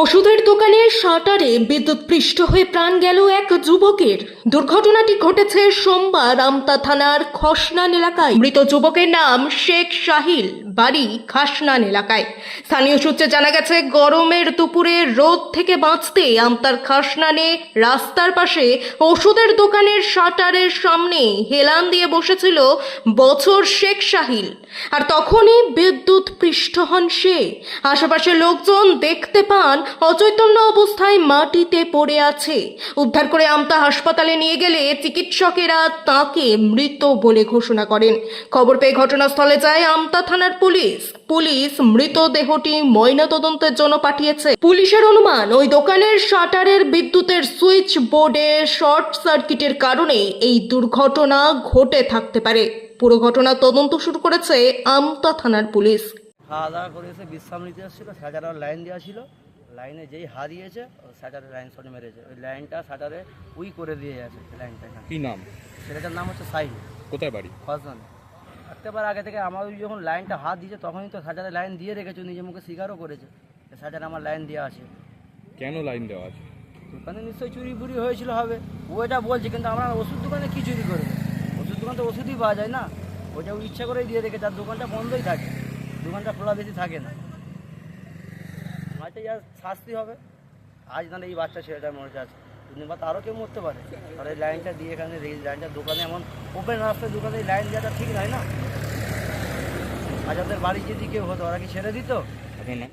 ওষুধের দোকানের শাটারে বিদ্যুৎ পৃষ্ঠ হয়ে প্রাণ গেল এক যুবকের। দুর্ঘটনাটি ঘটেছে সোমবার আমতা থানার খসনান এলাকায়। মৃত যুবকের নাম শেখ শাহিল। বাড়ি খাসনান এলাকায়। স্থানীয় সূত্রে জানা গেছে, গরমের দুপুরে রোদ থেকে বাঁচতে আমতার খাসনানে রাস্তার পাশে ওষুধের দোকানের শাটারের সামনে হেলান দিয়ে বসেছিল বছর শেখ শাহিল। আর তখনই বিদ্যুৎ পৃষ্ঠ হন সে। আশেপাশের লোকজন দেখতে পান, অচৈতন্য অবস্থায় মাটিতে পড়ে আছে। উদ্ধার করে আমতা হাসপাতালে নিয়ে গেলে চিকিৎসকেরা তাকে মৃত বলে ঘোষণা করেন। খবর পেয়ে ঘটনাস্থলে যায় আমতা থানার পুলিশ পুলিশ মৃতদেহটি ময়নাতদন্তের জন্য পাঠিয়েছে। পুলিশের অনুমান ওই দোকানের শাটারের বিদ্যুতের সুইচ বোর্ডে শর্ট সার্কিটের কারণে এই দুর্ঘটনা ঘটে থাকতে পারে। পুরো ঘটনা তদন্ত শুরু করেছে আমতা থানার পুলিশ। খাওয়া দাওয়া করে এসে বিশ্রাম নিতে এসেছিল স্যাটারের লাইন দেওয়া ছিল। লাইনে যেই হা দিয়েছে স্যাটারে লাইন শট মেরেছে। ওই লাইনটা স্যাটারে উই করে দিয়ে গেছে লাইনটা কি নাম? ছেলেটার নাম হচ্ছে সাইড কোথায় বাড়ি? ফসন একটাবার আগে থেকে। আমার ওই যখন লাইনটা হাত দিয়েছে তখনই তো স্যাটারে লাইন দিয়ে রেখেছে নিজে মুখে স্বীকারও করেছে। স্যাটারে আমার লাইন দেওয়া আছে। কেন লাইন দেওয়া আছে? দোকানে নিশ্চয়ই চুরি ফুরি হয়েছিল হবে। ও এটা বলছে কিন্তু আমরা ওষুধ দোকানে কী চুরি করবে? ওষুধ দোকান তো ওষুধই পাওয়া যায় না। ওটা ও ইচ্ছা করেই দিয়ে রেখেছে আর দোকানটা বন্ধই থাকে। দোকানটা খোলা বেশি থাকে না। হয়তো যা শাস্তি হবে। আজ না এই বাচ্চা ছেলেটার মনে যাচ্ছে বাদ আরও কেউ মরতে পারে। আর এই লাইনটা দিয়ে এখানে রেখে লাইনটা দোকানে এমন ওপেন রাস্তায় দোকানে এই লাইন দেওয়াটা ঠিক নয় না? আর যাদের বাড়ি যদি কেউ হতো ওরা কি ছেড়ে দিত? নাম